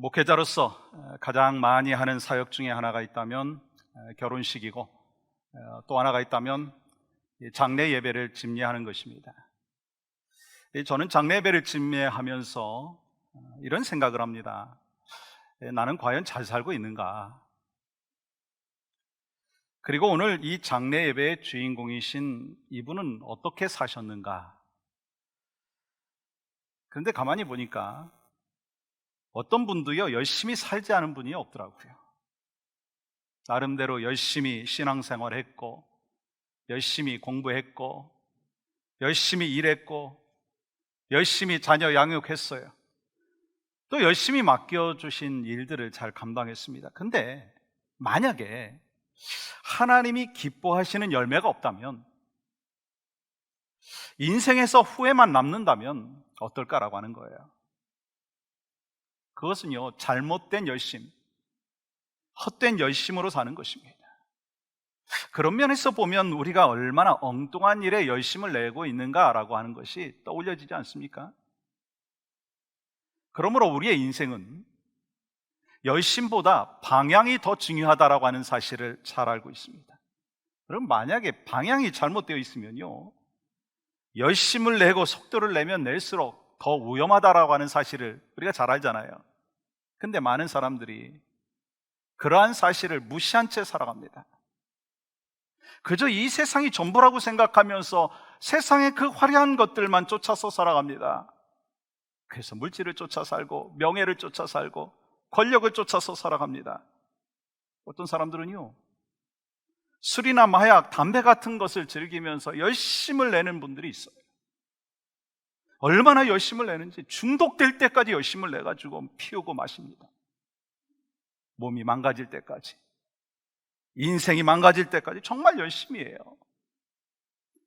목회자로서 가장 많이 하는 사역 중에 하나가 있다면 결혼식이고 또 하나가 있다면 장례 예배를 집례하는 것입니다. 저는 장례 예배를 집례하면서 이런 생각을 합니다. 나는 과연 잘 살고 있는가? 그리고 오늘 이 장례 예배의 주인공이신 이분은 어떻게 사셨는가? 그런데 가만히 보니까 어떤 분도요, 열심히 살지 않은 분이 없더라고요. 나름대로 열심히 신앙생활 했고, 열심히 공부했고, 열심히 일했고, 열심히 자녀 양육했어요. 또 열심히 맡겨주신 일들을 잘 감당했습니다. 근데 만약에 하나님이 기뻐하시는 열매가 없다면, 인생에서 후회만 남는다면 어떨까라고 하는 거예요. 그것은요, 잘못된 열심, 헛된 열심으로 사는 것입니다. 그런 면에서 보면 우리가 얼마나 엉뚱한 일에 열심을 내고 있는가라고 하는 것이 떠올려지지 않습니까? 그러므로 우리의 인생은 열심보다 방향이 더 중요하다라고 하는 사실을 잘 알고 있습니다. 그럼 만약에 방향이 잘못되어 있으면요, 열심을 내고 속도를 내면 낼수록 더 위험하다라고 하는 사실을 우리가 잘 알잖아요. 근데 많은 사람들이 그러한 사실을 무시한 채 살아갑니다. 그저 이 세상이 전부라고 생각하면서 세상의 그 화려한 것들만 쫓아서 살아갑니다. 그래서 물질을 쫓아 살고 명예를 쫓아 살고 권력을 쫓아서 살아갑니다. 어떤 사람들은요, 술이나 마약, 담배 같은 것을 즐기면서 열심을 내는 분들이 있어요. 얼마나 열심을 내는지 중독될 때까지 열심을 내가지고 피우고 마십니다. 몸이 망가질 때까지. 인생이 망가질 때까지 정말 열심히 해요.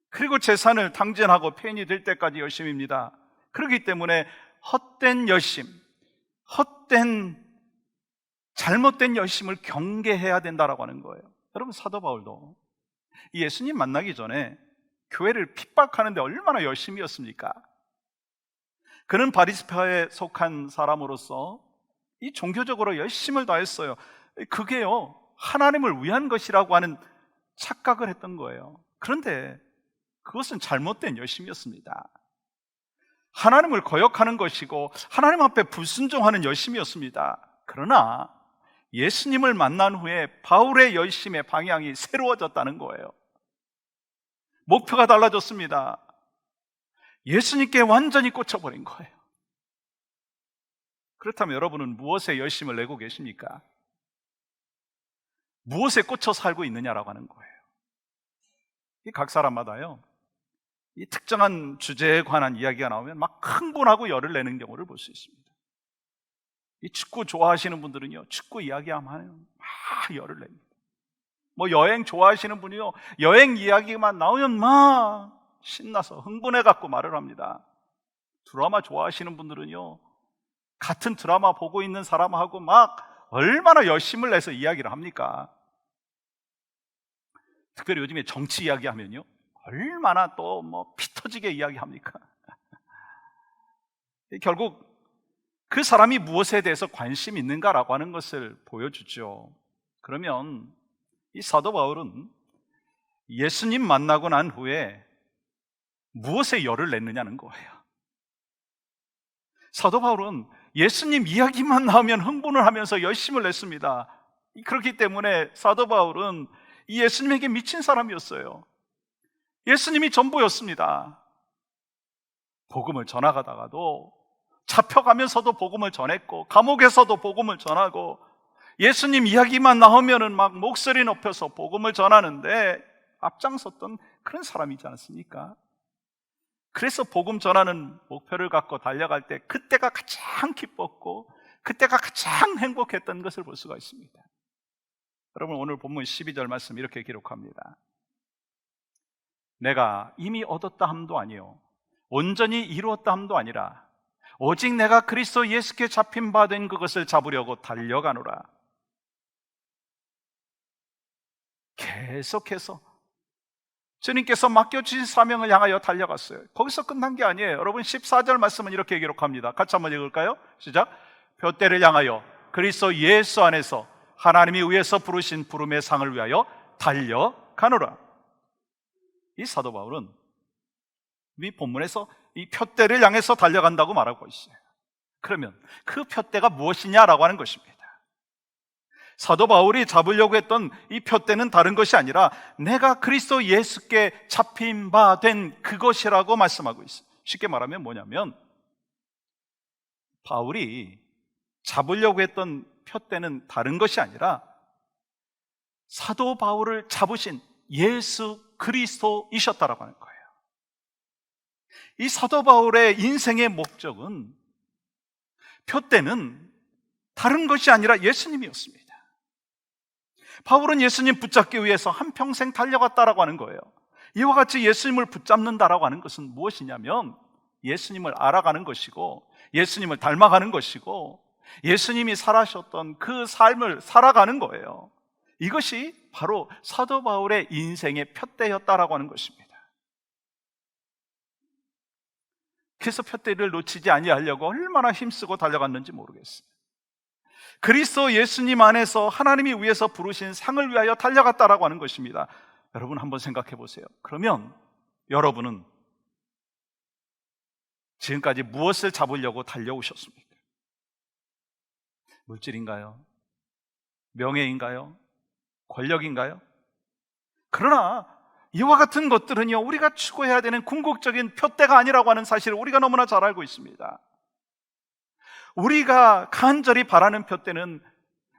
그리고 재산을 탕진하고 폐인이 될 때까지 열심입니다. 그렇기 때문에 헛된 열심, 헛된 잘못된 열심을 경계해야 된다라고 하는 거예요. 여러분 사도 바울도 예수님 만나기 전에 교회를 핍박하는데 얼마나 열심이었습니까? 그는 바리스파에 속한 사람으로서 이 종교적으로 열심을 다했어요. 그게요 하나님을 위한 것이라고 하는 착각을 했던 거예요. 그런데 그것은 잘못된 열심이었습니다. 하나님을 거역하는 것이고 하나님 앞에 불순종하는 열심이었습니다. 그러나 예수님을 만난 후에 바울의 열심의 방향이 새로워졌다는 거예요. 목표가 달라졌습니다. 예수님께 완전히 꽂혀버린 거예요. 그렇다면 여러분은 무엇에 열심을 내고 계십니까? 무엇에 꽂혀 살고 있느냐라고 하는 거예요. 이 각 사람마다요, 이 특정한 주제에 관한 이야기가 나오면 막 흥분하고 열을 내는 경우를 볼 수 있습니다. 이 축구 좋아하시는 분들은요, 축구 이야기하면 막 열을 냅니다. 뭐 여행 좋아하시는 분이요, 여행 이야기만 나오면 막 신나서 흥분해 갖고 말을 합니다. 드라마 좋아하시는 분들은요, 같은 드라마 보고 있는 사람하고 막 얼마나 열심을 내서 이야기를 합니까? 특별히 요즘에 정치 이야기 하면요, 얼마나 또 뭐 피터지게 이야기합니까? 결국 그 사람이 무엇에 대해서 관심 있는가라고 하는 것을 보여주죠. 그러면 이 사도 바울은 예수님 만나고 난 후에 무엇에 열을 냈느냐는 거예요. 사도 바울은 예수님 이야기만 나오면 흥분을 하면서 열심을 냈습니다. 그렇기 때문에 사도 바울은 이 예수님에게 미친 사람이었어요. 예수님이 전부였습니다. 복음을 전하다가도 잡혀가면서도 복음을 전했고 감옥에서도 복음을 전하고 예수님 이야기만 나오면은 막 목소리 높여서 복음을 전하는데 앞장섰던 그런 사람이지 않습니까? 그래서 복음 전하는 목표를 갖고 달려갈 때 그때가 가장 기뻤고 그때가 가장 행복했던 것을 볼 수가 있습니다. 여러분 오늘 본문 12절 말씀 이렇게 기록합니다. 내가 이미 얻었다 함도 아니요 온전히 이루었다 함도 아니라 오직 내가 그리스도 예수께 잡힌 바 된 그것을 잡으려고 달려가노라. 계속해서 주님께서 맡겨주신 사명을 향하여 달려갔어요. 거기서 끝난 게 아니에요. 여러분 14절 말씀은 이렇게 기록합니다. 같이 한번 읽을까요? 시작. 표대를 향하여 그리스도 예수 안에서 하나님이 위에서 부르신 부름의 상을 위하여 달려가노라. 이 사도 바울은 이 본문에서 이 표대를 향해서 달려간다고 말하고 있어요. 그러면 그 표대가 무엇이냐라고 하는 것입니다. 사도 바울이 잡으려고 했던 이 표대는 다른 것이 아니라 내가 그리스도 예수께 잡힌 바 된 그것이라고 말씀하고 있어요. 쉽게 말하면 뭐냐면 바울이 잡으려고 했던 표대는 다른 것이 아니라 사도 바울을 잡으신 예수 그리스도이셨다라고 하는 거예요. 이 사도 바울의 인생의 목적은 표대는 다른 것이 아니라 예수님이었습니다. 바울은 예수님 붙잡기 위해서 한평생 달려갔다라고 하는 거예요. 이와 같이 예수님을 붙잡는다라고 하는 것은 무엇이냐면 예수님을 알아가는 것이고 예수님을 닮아가는 것이고 예수님이 살아셨던 그 삶을 살아가는 거예요. 이것이 바로 사도 바울의 인생의 표대였다라고 하는 것입니다. 그래서 표대를 놓치지 아니하려고 얼마나 힘쓰고 달려갔는지 모르겠어요. 그리스도 예수님 안에서 하나님이 위해서 부르신 상을 위하여 달려갔다라고 하는 것입니다. 여러분 한번 생각해 보세요. 그러면 여러분은 지금까지 무엇을 잡으려고 달려오셨습니까? 물질인가요? 명예인가요? 권력인가요? 그러나 이와 같은 것들은요, 우리가 추구해야 되는 궁극적인 표대가 아니라고 하는 사실을 우리가 너무나 잘 알고 있습니다. 우리가 간절히 바라는 표대는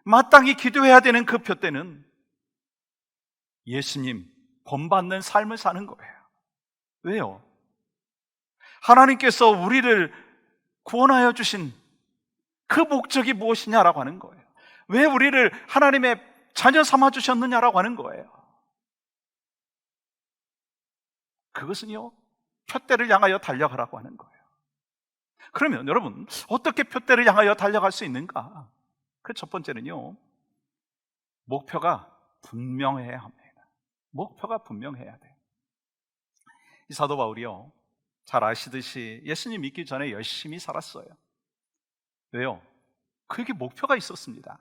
마땅히 기도해야 되는 그 표대는 예수님 본받는 삶을 사는 거예요. 왜요? 하나님께서 우리를 구원하여 주신 그 목적이 무엇이냐라고 하는 거예요. 왜 우리를 하나님의 자녀 삼아 주셨느냐라고 하는 거예요. 그것은요, 표대를 향하여 달려가라고 하는 거예요. 그러면 여러분, 어떻게 표대를 향하여 달려갈 수 있는가? 그 첫 번째는요, 목표가 분명해야 합니다. 목표가 분명해야 돼. 이 사도 바울이요, 잘 아시듯이 예수님 믿기 전에 열심히 살았어요. 왜요? 그에게 목표가 있었습니다.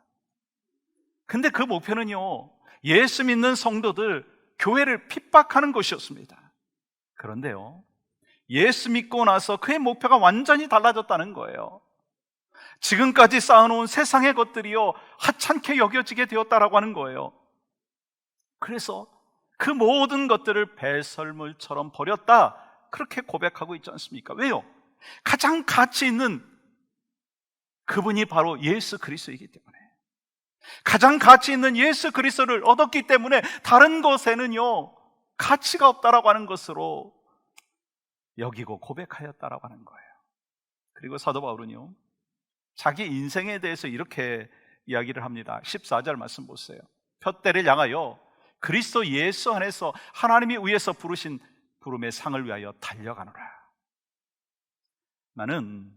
근데 그 목표는요, 예수 믿는 성도들, 교회를 핍박하는 것이었습니다. 그런데요, 예수 믿고 나서 그의 목표가 완전히 달라졌다는 거예요. 지금까지 쌓아놓은 세상의 것들이요, 하찮게 여겨지게 되었다라고 하는 거예요. 그래서 그 모든 것들을 배설물처럼 버렸다. 그렇게 고백하고 있지 않습니까? 왜요? 가장 가치 있는 그분이 바로 예수 그리스도이기 때문에. 가장 가치 있는 예수 그리스도를 얻었기 때문에 다른 것에는요, 가치가 없다라고 하는 것으로 여기고 고백하였다라고 하는 거예요. 그리고 사도 바울은요, 자기 인생에 대해서 이렇게 이야기를 합니다. 14절 말씀 보세요. 푯대를 향하여 그리스도 예수 안에서 하나님이 위해서 부르신 부름의 상을 위하여 달려가노라. 나는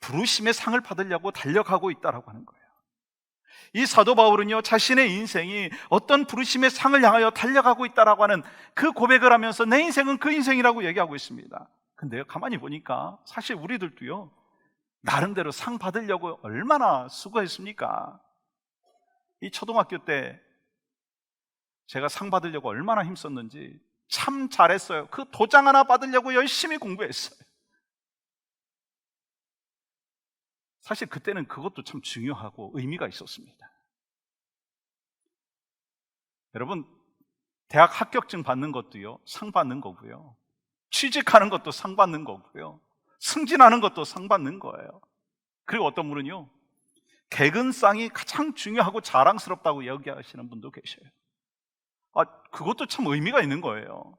부르심의 상을 받으려고 달려가고 있다라고 하는 거예요. 이 사도 바울은요, 자신의 인생이 어떤 부르심의 상을 향하여 달려가고 있다라고 하는 그 고백을 하면서 내 인생은 그 인생이라고 얘기하고 있습니다. 근데 가만히 보니까 사실 우리들도요, 나름대로 상 받으려고 얼마나 수고했습니까? 이 초등학교 때 제가 상 받으려고 얼마나 힘썼는지 참 잘했어요. 그 도장 하나 받으려고 열심히 공부했어요. 사실 그때는 그것도 참 중요하고 의미가 있었습니다. 여러분, 대학 합격증 받는 것도요, 상 받는 거고요. 취직하는 것도 상 받는 거고요. 승진하는 것도 상 받는 거예요. 그리고 어떤 분은요, 개근상이 가장 중요하고 자랑스럽다고 얘기하시는 분도 계셔요. 아, 그것도 참 의미가 있는 거예요.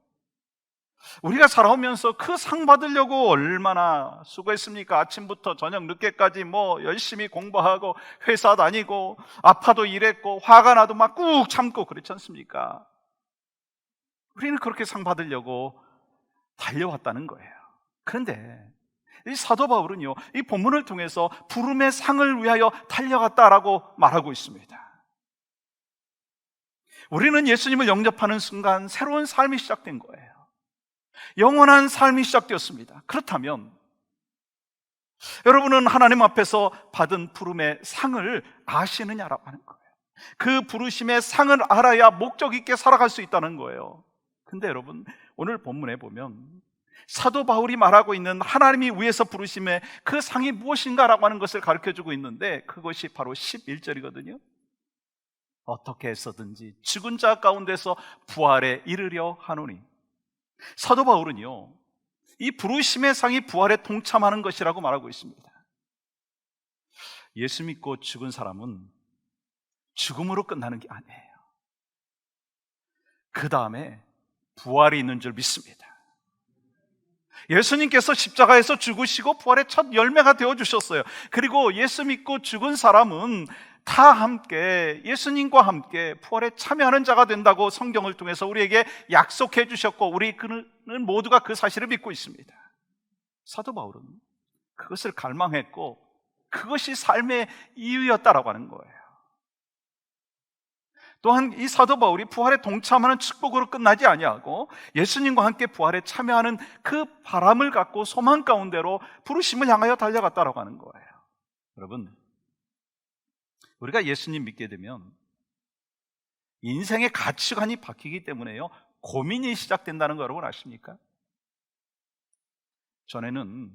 우리가 살아오면서 그 상 받으려고 얼마나 수고했습니까? 아침부터 저녁 늦게까지 뭐 열심히 공부하고 회사 다니고 아파도 일했고 화가 나도 막 꾹 참고 그렇지 않습니까? 우리는 그렇게 상 받으려고 달려왔다는 거예요. 그런데 이 사도 바울은요, 이 본문을 통해서 부름의 상을 위하여 달려갔다라고 말하고 있습니다. 우리는 예수님을 영접하는 순간 새로운 삶이 시작된 거예요. 영원한 삶이 시작되었습니다. 그렇다면 여러분은 하나님 앞에서 받은 부름의 상을 아시느냐라고 하는 거예요. 그 부르심의 상을 알아야 목적 있게 살아갈 수 있다는 거예요. 근데 여러분, 오늘 본문에 보면 사도 바울이 말하고 있는 하나님이 위에서 부르심의 그 상이 무엇인가라고 하는 것을 가르쳐 주고 있는데 그것이 바로 11절이거든요. 어떻게 해서든지 죽은 자 가운데서 부활에 이르려 하노니. 사도 바울은요, 이 부르심의 상이 부활에 동참하는 것이라고 말하고 있습니다. 예수 믿고 죽은 사람은 죽음으로 끝나는 게 아니에요. 그 다음에 부활이 있는 줄 믿습니다. 예수님께서 십자가에서 죽으시고 부활의 첫 열매가 되어 주셨어요. 그리고 예수 믿고 죽은 사람은 다 함께 예수님과 함께 부활에 참여하는 자가 된다고 성경을 통해서 우리에게 약속해 주셨고 우리 그는 모두가 그 사실을 믿고 있습니다. 사도 바울은 그것을 갈망했고 그것이 삶의 이유였다라고 하는 거예요. 또한 이 사도 바울이 부활에 동참하는 축복으로 끝나지 아니하고 예수님과 함께 부활에 참여하는 그 바람을 갖고 소망 가운데로 부르심을 향하여 달려갔다라고 하는 거예요. 여러분, 우리가 예수님 믿게 되면 인생의 가치관이 바뀌기 때문에요. 고민이 시작된다는 거 여러분 아십니까? 전에는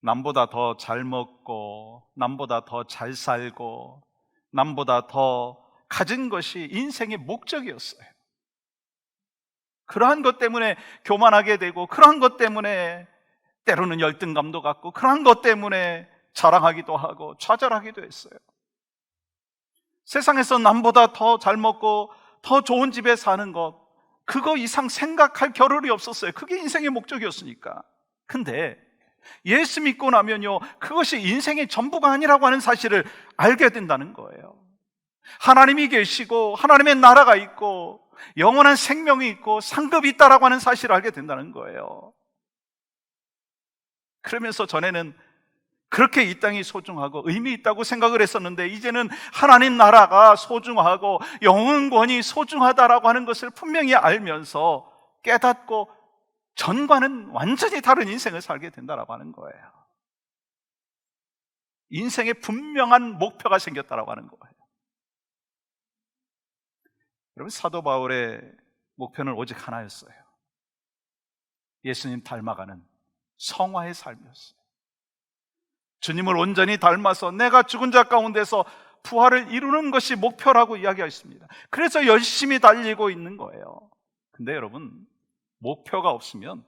남보다 더 잘 먹고, 남보다 더 잘 살고, 남보다 더 가진 것이 인생의 목적이었어요. 그러한 것 때문에 교만하게 되고, 그러한 것 때문에 때로는 열등감도 갖고, 그러한 것 때문에 자랑하기도 하고, 좌절하기도 했어요. 세상에서 남보다 더 잘 먹고, 더 좋은 집에 사는 것, 그거 이상 생각할 겨를이 없었어요. 그게 인생의 목적이었으니까. 근데 예수 믿고 나면요, 그것이 인생의 전부가 아니라고 하는 사실을 알게 된다는 거예요. 하나님이 계시고 하나님의 나라가 있고 영원한 생명이 있고 상급이 있다라고 하는 사실을 알게 된다는 거예요. 그러면서 전에는 그렇게 이 땅이 소중하고 의미 있다고 생각을 했었는데 이제는 하나님 나라가 소중하고 영원권이 소중하다라고 하는 것을 분명히 알면서 깨닫고 전과는 완전히 다른 인생을 살게 된다라고 하는 거예요. 인생에 분명한 목표가 생겼다라고 하는 거예요. 여러분 사도 바울의 목표는 오직 하나였어요. 예수님 닮아가는 성화의 삶이었어요. 주님을 온전히 닮아서 내가 죽은 자 가운데서 부활을 이루는 것이 목표라고 이야기하십니다. 그래서 열심히 달리고 있는 거예요. 근데 여러분, 목표가 없으면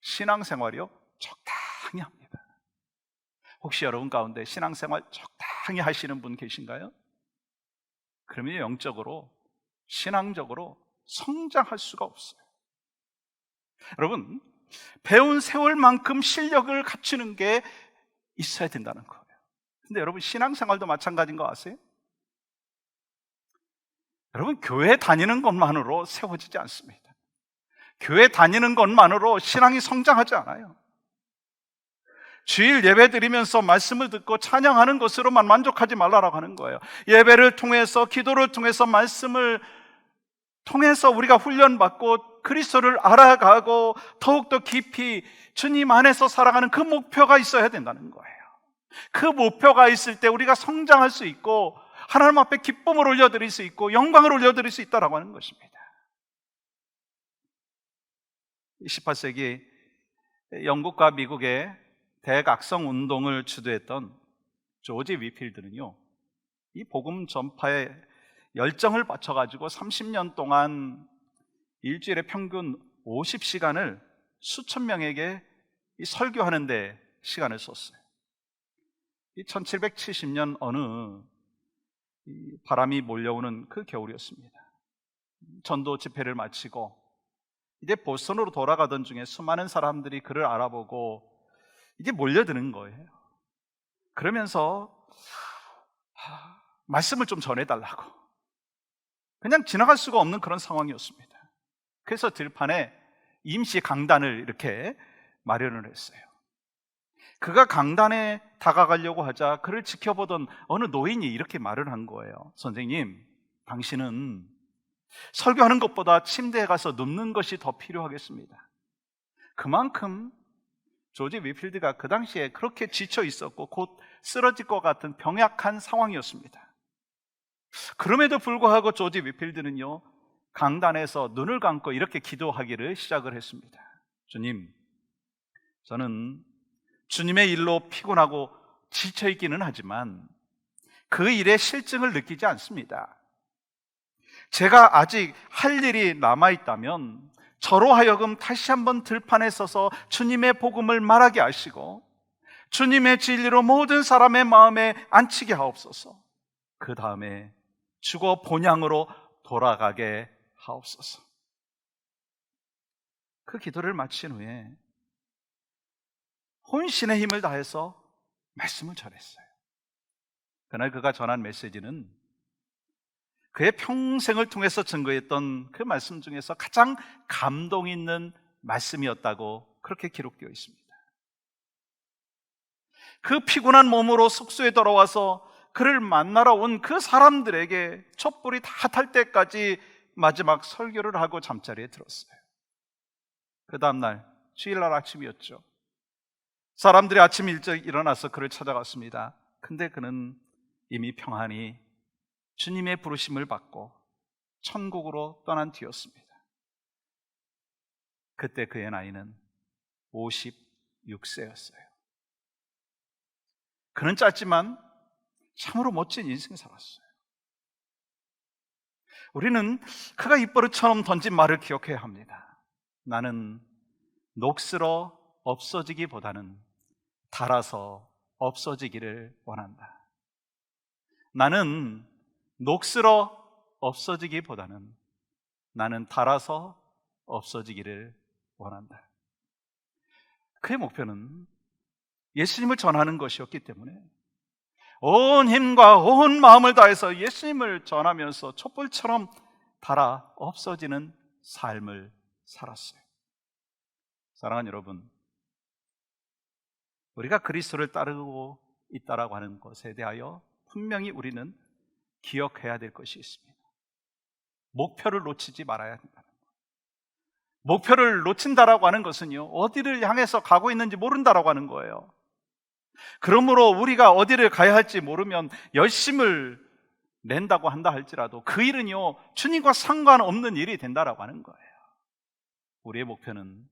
신앙생활이요, 적당히 합니다. 혹시 여러분 가운데 신앙생활 적당히 하시는 분 계신가요? 그러면 영적으로 신앙적으로 성장할 수가 없어요. 여러분, 배운 세월만큼 실력을 갖추는 게 있어야 된다는 거예요. 근데 여러분, 신앙생활도 마찬가지인 거 아세요? 여러분, 교회 다니는 것만으로 세워지지 않습니다. 교회 다니는 것만으로 신앙이 성장하지 않아요. 주일 예배 드리면서 말씀을 듣고 찬양하는 것으로만 만족하지 말라라고 하는 거예요. 예배를 통해서, 기도를 통해서 말씀을 통해서 우리가 훈련받고 그리스도를 알아가고 더욱더 깊이 주님 안에서 살아가는 그 목표가 있어야 된다는 거예요. 그 목표가 있을 때 우리가 성장할 수 있고 하나님 앞에 기쁨을 올려드릴 수 있고 영광을 올려드릴 수 있다라고 하는 것입니다. 18세기 영국과 미국의 대각성 운동을 주도했던 조지 위필드는요, 이 복음 전파에 열정을 바쳐가지고 30년 동안 일주일에 평균 50시간을 수천 명에게 설교하는데 시간을 썼어요. 이 1770년 어느 바람이 몰려오는 그 겨울이었습니다. 전도 집회를 마치고 이제 보스턴으로 돌아가던 중에 수많은 사람들이 그를 알아보고 이제 몰려드는 거예요. 그러면서 말씀을 좀 전해달라고. 그냥 지나갈 수가 없는 그런 상황이었습니다. 그래서 들판에 임시 강단을 이렇게 마련을 했어요. 그가 강단에 다가가려고 하자 그를 지켜보던 어느 노인이 이렇게 말을 한 거예요. 선생님, 당신은 설교하는 것보다 침대에 가서 눕는 것이 더 필요하겠습니다. 그만큼 조지 위필드가 그 당시에 그렇게 지쳐 있었고 곧 쓰러질 것 같은 병약한 상황이었습니다. 그럼에도 불구하고 조지 위필드는요, 강단에서 눈을 감고 이렇게 기도하기를 시작을 했습니다. 주님, 저는 주님의 일로 피곤하고 지쳐 있기는 하지만 그 일의 실증을 느끼지 않습니다. 제가 아직 할 일이 남아 있다면 저로 하여금 다시 한번 들판에 서서 주님의 복음을 말하게 하시고 주님의 진리로 모든 사람의 마음에 안치게 하옵소서. 그 다음에 죽어 본향으로 돌아가게 하옵소서. 그 기도를 마친 후에 혼신의 힘을 다해서 말씀을 전했어요. 그날 그가 전한 메시지는 그의 평생을 통해서 증거했던 그 말씀 중에서 가장 감동 있는 말씀이었다고 그렇게 기록되어 있습니다. 그 피곤한 몸으로 숙소에 돌아와서 그를 만나러 온 그 사람들에게 촛불이 다 탈 때까지 마지막 설교를 하고 잠자리에 들었어요. 그 다음날 주일날 아침이었죠. 사람들이 아침 일찍 일어나서 그를 찾아갔습니다. 근데 그는 이미 평안히 주님의 부르심을 받고 천국으로 떠난 뒤였습니다. 그때 그의 나이는 56세였어요. 그는 짧지만 참으로 멋진 인생 살았어요. 우리는 그가 입버릇처럼 던진 말을 기억해야 합니다. 나는 녹슬어 없어지기보다는 달아서 없어지기를 원한다. 나는 녹슬어 없어지기보다는 나는 달아서 없어지기를 원한다. 그의 목표는 예수님을 전하는 것이었기 때문에 온 힘과 온 마음을 다해서 예수님을 전하면서 촛불처럼 달아 없어지는 삶을 살았어요. 사랑하는 여러분, 우리가 그리스도를 따르고 있다라고 하는 것에 대하여 분명히 우리는 기억해야 될 것이 있습니다. 목표를 놓치지 말아야 한다는 것. 목표를 놓친다라고 하는 것은요, 어디를 향해서 가고 있는지 모른다라고 하는 거예요. 그러므로 우리가 어디를 가야 할지 모르면 열심을 낸다고 한다 할지라도 그 일은요, 주님과 상관없는 일이 된다라고 하는 거예요. 우리의 목표는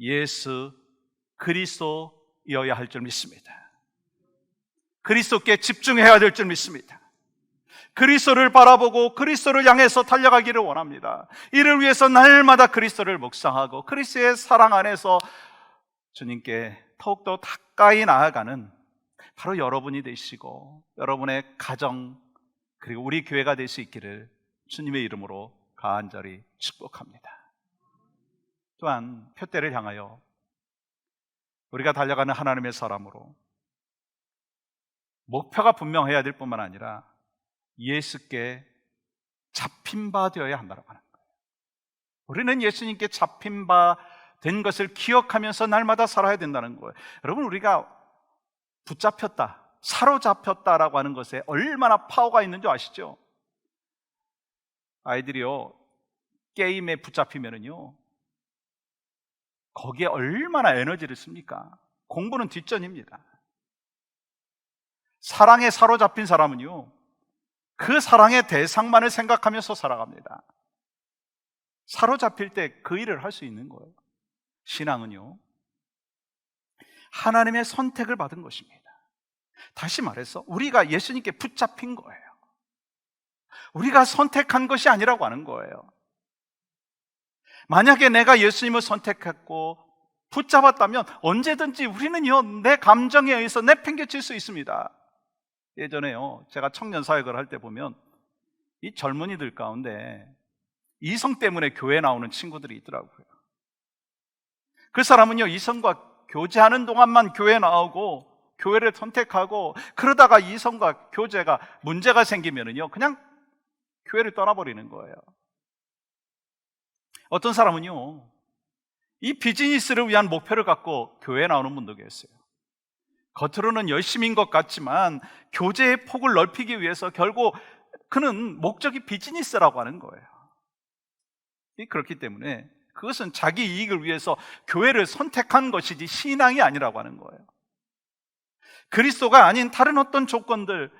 예수 그리스도 여야 할 줄 믿습니다. 그리스도께 집중해야 될 줄 믿습니다. 그리스도를 바라보고 그리스도를 향해서 달려가기를 원합니다. 이를 위해서 날마다 그리스도를 묵상하고 그리스도의 사랑 안에서 주님께 더욱더 가까이 나아가는 바로 여러분이 되시고 여러분의 가정 그리고 우리 교회가 될 수 있기를 주님의 이름으로 간절히 축복합니다. 또한 표대를 향하여 우리가 달려가는 하나님의 사람으로 목표가 분명해야 될 뿐만 아니라 예수께 잡힌 바 되어야 한다고 하는 거예요. 우리는 예수님께 잡힌 바 된 것을 기억하면서 날마다 살아야 된다는 거예요. 여러분, 우리가 붙잡혔다, 사로잡혔다라고 하는 것에 얼마나 파워가 있는 줄 아시죠? 아이들이요, 게임에 붙잡히면은요, 거기에 얼마나 에너지를 씁니까? 공부는 뒷전입니다. 사랑에 사로잡힌 사람은요, 그 사랑의 대상만을 생각하면서 살아갑니다. 사로잡힐 때 그 일을 할 수 있는 거예요. 신앙은요, 하나님의 선택을 받은 것입니다. 다시 말해서, 우리가 예수님께 붙잡힌 거예요. 우리가 선택한 것이 아니라고 하는 거예요. 만약에 내가 예수님을 선택했고 붙잡았다면 언제든지 우리는요, 내 감정에 의해서 내팽개칠 수 있습니다. 예전에요, 제가 청년 사역을 할 때 보면 이 젊은이들 가운데 이성 때문에 교회 나오는 친구들이 있더라고요. 그 사람은요, 이성과 교제하는 동안만 교회 나오고 교회를 선택하고 그러다가 이성과 교제가 문제가 생기면은요, 그냥 교회를 떠나버리는 거예요. 어떤 사람은요, 이 비즈니스를 위한 목표를 갖고 교회에 나오는 분도 계세요. 겉으로는 열심인 것 같지만 교제의 폭을 넓히기 위해서 결국 그는 목적이 비즈니스라고 하는 거예요. 그렇기 때문에 그것은 자기 이익을 위해서 교회를 선택한 것이지 신앙이 아니라고 하는 거예요. 그리스도가 아닌 다른 어떤 조건들,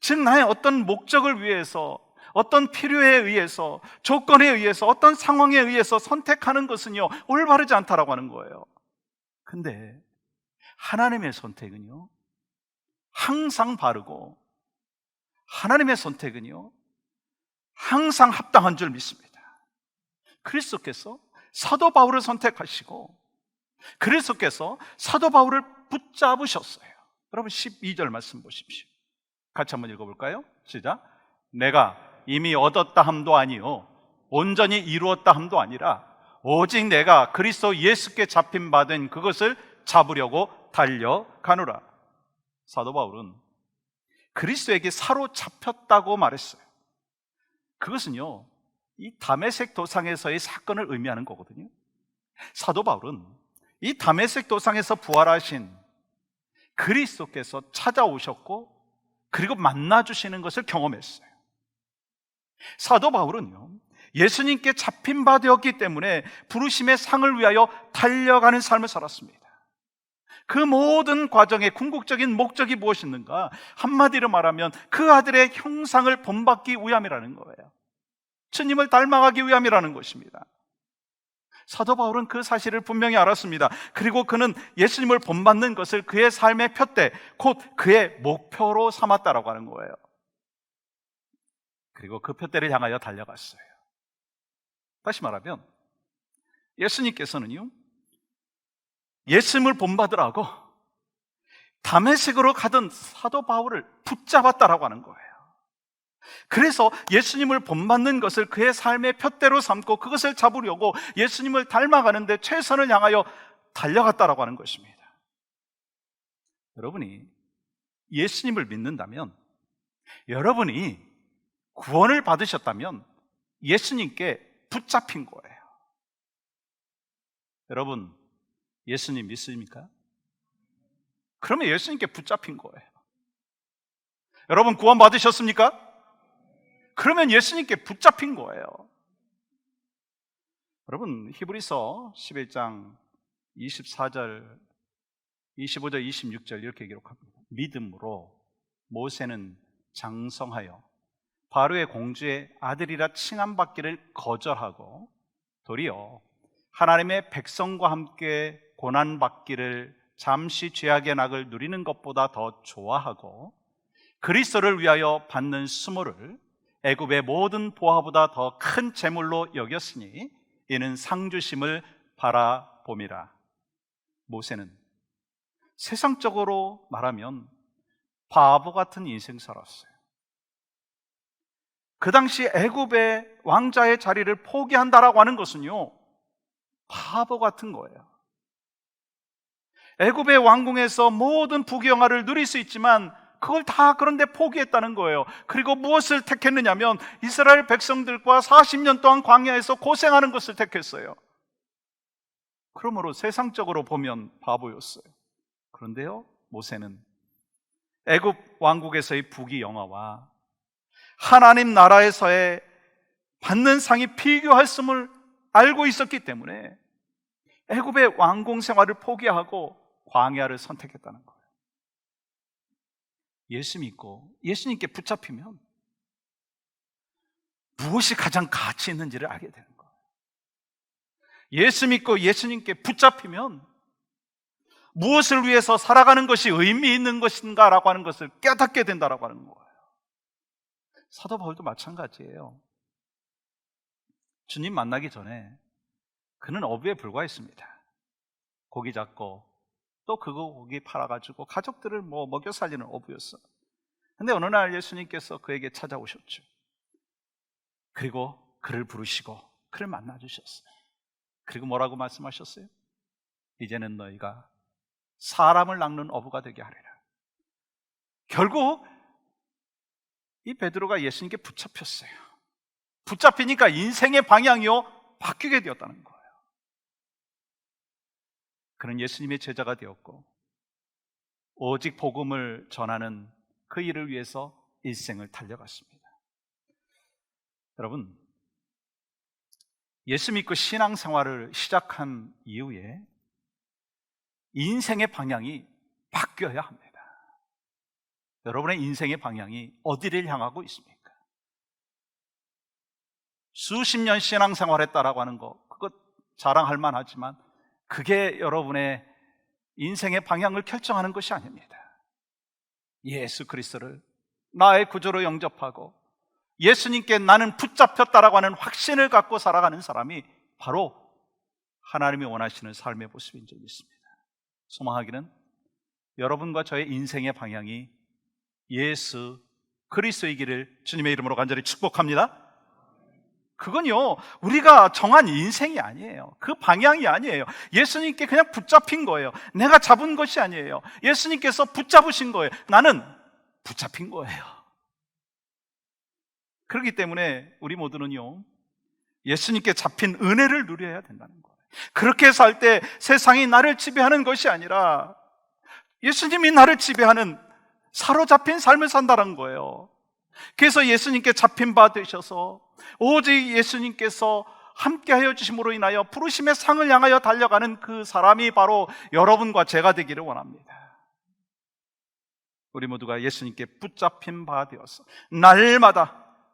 즉 나의 어떤 목적을 위해서 어떤 필요에 의해서 조건에 의해서 어떤 상황에 의해서 선택하는 것은요 올바르지 않다라고 하는 거예요. 근데 하나님의 선택은요 항상 바르고 하나님의 선택은요 항상 합당한 줄 믿습니다. 그리스도께서 사도 바울을 선택하시고 그리스도께서 사도 바울을 붙잡으셨어요. 여러분 12절 말씀 보십시오. 같이 한번 읽어볼까요? 시작. 내가 이미 얻었다 함도 아니요 온전히 이루었다 함도 아니라 오직 내가 그리스도 예수께 잡힌 바 된 그것을 잡으려고 달려가노라. 사도 바울은 그리스도에게 사로잡혔다고 말했어요. 그것은요, 이 다메섹 도상에서의 사건을 의미하는 거거든요. 사도 바울은 이 다메섹 도상에서 부활하신 그리스도께서 찾아오셨고, 그리고 만나 주시는 것을 경험했어요. 사도 바울은요, 예수님께 잡힌 바 되었기 때문에 부르심의 상을 위하여 달려가는 삶을 살았습니다. 그 모든 과정의 궁극적인 목적이 무엇이었는가? 한마디로 말하면 그 아들의 형상을 본받기 위함이라는 거예요. 주님을 닮아가기 위함이라는 것입니다. 사도 바울은 그 사실을 분명히 알았습니다. 그리고 그는 예수님을 본받는 것을 그의 삶의 표대, 곧 그의 목표로 삼았다라고 하는 거예요. 그리고 그 표대를 향하여 달려갔어요. 다시 말하면 예수님께서는요, 예수님을 본받으라고 담에색으로 가던 사도 바울을 붙잡았다라고 하는 거예요. 그래서 예수님을 본받는 것을 그의 삶의 표대로 삼고 그것을 잡으려고 예수님을 닮아가는데 최선을 향하여 달려갔다라고 하는 것입니다. 여러분이 예수님을 믿는다면 여러분이 구원을 받으셨다면 예수님께 붙잡힌 거예요. 여러분, 예수님 믿습니까? 그러면 예수님께 붙잡힌 거예요. 여러분, 구원 받으셨습니까? 그러면 예수님께 붙잡힌 거예요. 여러분, 히브리서 11장 24절, 25절, 26절 이렇게 기록합니다. 믿음으로 모세는 장성하여 바로의 공주의 아들이라 칭함받기를 거절하고 도리어 하나님의 백성과 함께 고난받기를 잠시 죄악의 낙을 누리는 것보다 더 좋아하고 그리스도를 위하여 받는 수모를 애굽의 모든 보화보다 더 큰 재물로 여겼으니 이는 상주심을 바라봄이라. 모세는 세상적으로 말하면 바보 같은 인생 살았어요. 그 당시 애굽의 왕자의 자리를 포기한다라고 하는 것은요. 바보 같은 거예요. 애굽의 왕궁에서 모든 부귀영화를 누릴 수 있지만 그걸 다 그런데 포기했다는 거예요. 그리고 무엇을 택했느냐면 이스라엘 백성들과 40년 동안 광야에서 고생하는 것을 택했어요. 그러므로 세상적으로 보면 바보였어요. 그런데요, 모세는 애굽 왕국에서의 부귀 영화와 하나님 나라에서의 받는 상이 비교할 을 알고 있었기 때문에 애굽의 왕궁 생활을 포기하고 광야를 선택했다는 거예요. 예수 믿고 예수님께 붙잡히면 무엇이 가장 가치 있는지를 알게 되는 거예요. 예수 믿고 예수님께 붙잡히면 무엇을 위해서 살아가는 것이 의미 있는 것인가라고 하는 것을 깨닫게 된다라고 하는 거예요. 사도 바울도 마찬가지예요. 주님 만나기 전에 그는 어부에 불과했습니다. 고기 잡고 또 그거 고기 팔아가지고 가족들을 뭐 먹여 살리는 어부였어. 근데 어느 날 예수님께서 그에게 찾아오셨죠. 그리고 그를 부르시고 그를 만나 주셨어요. 그리고 뭐라고 말씀하셨어요? 이제는 너희가 사람을 낚는 어부가 되게 하리라. 결국 이 베드로가 예수님께 붙잡혔어요. 붙잡히니까 인생의 방향이요 바뀌게 되었다는 거예요. 그는 예수님의 제자가 되었고 오직 복음을 전하는 그 일을 위해서 일생을 달려갔습니다. 여러분, 예수 믿고 신앙생활을 시작한 이후에 인생의 방향이 바뀌어야 합니다. 여러분의 인생의 방향이 어디를 향하고 있습니까? 수십 년 신앙생활 했다라고 하는 거, 그거 자랑할 만하지만, 그게 여러분의 인생의 방향을 결정하는 것이 아닙니다. 예수 그리스도를 나의 구조로 영접하고, 예수님께 나는 붙잡혔다라고 하는 확신을 갖고 살아가는 사람이 바로 하나님이 원하시는 삶의 모습인 줄 믿습니다. 소망하기는 여러분과 저의 인생의 방향이 예수 그리스도이기를 주님의 이름으로 간절히 축복합니다. 그건요, 우리가 정한 인생이 아니에요. 그 방향이 아니에요. 예수님께 그냥 붙잡힌 거예요. 내가 잡은 것이 아니에요. 예수님께서 붙잡으신 거예요. 나는 붙잡힌 거예요. 그렇기 때문에 우리 모두는요, 예수님께 잡힌 은혜를 누려야 된다는 거예요. 그렇게 살 때 세상이 나를 지배하는 것이 아니라 예수님이 나를 지배하는 사로잡힌 삶을 산다는 거예요. 그래서 예수님께 잡힌 바 되셔서 오직 예수님께서 함께하여 주심으로 인하여 부르심의 상을 향하여 달려가는 그 사람이 바로 여러분과 제가 되기를 원합니다. 우리 모두가 예수님께 붙잡힌 바 되어서 날마다